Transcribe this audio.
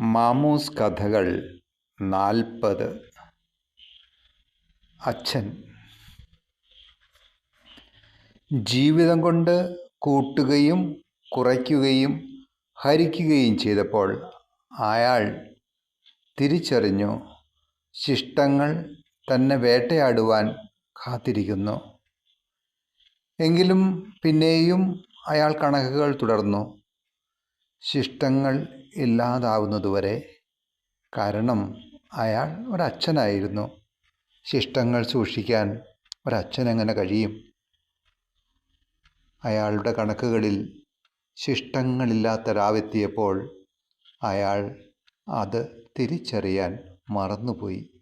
മാമൂസ് കഥകൾ നാൽപ്പത്. അച്ഛൻ. ജീവിതം കൊണ്ട് കൂട്ടുകയും കുറയ്ക്കുകയും ഹരിക്കുകയും ചെയ്തപ്പോൾ അയാൾ തിരിച്ചറിഞ്ഞു ശിഷ്ടങ്ങൾ തന്നെ വേട്ടയാടുവാൻ കാത്തിരിക്കുന്നു. എങ്കിലും പിന്നെയും അയാൾ കണക്കുകൾ തുടർന്നു. ശിഷ്ടങ്ങൾ ഇല്ലാതാവുന്നതുവരെ കാരണം അയാൾ ഒരച്ഛനായിരുന്നു. ശിഷ്ടങ്ങൾ സൂക്ഷിക്കാൻ ഒരച്ഛനെങ്ങനെ കഴിയും? അയാളുടെ കണക്കുകളിൽ ശിഷ്ടങ്ങളില്ലാത്ത രാവെത്തിയപ്പോൾ അയാൾ അത് തിരിച്ചറിയാൻ മറന്നുപോയി.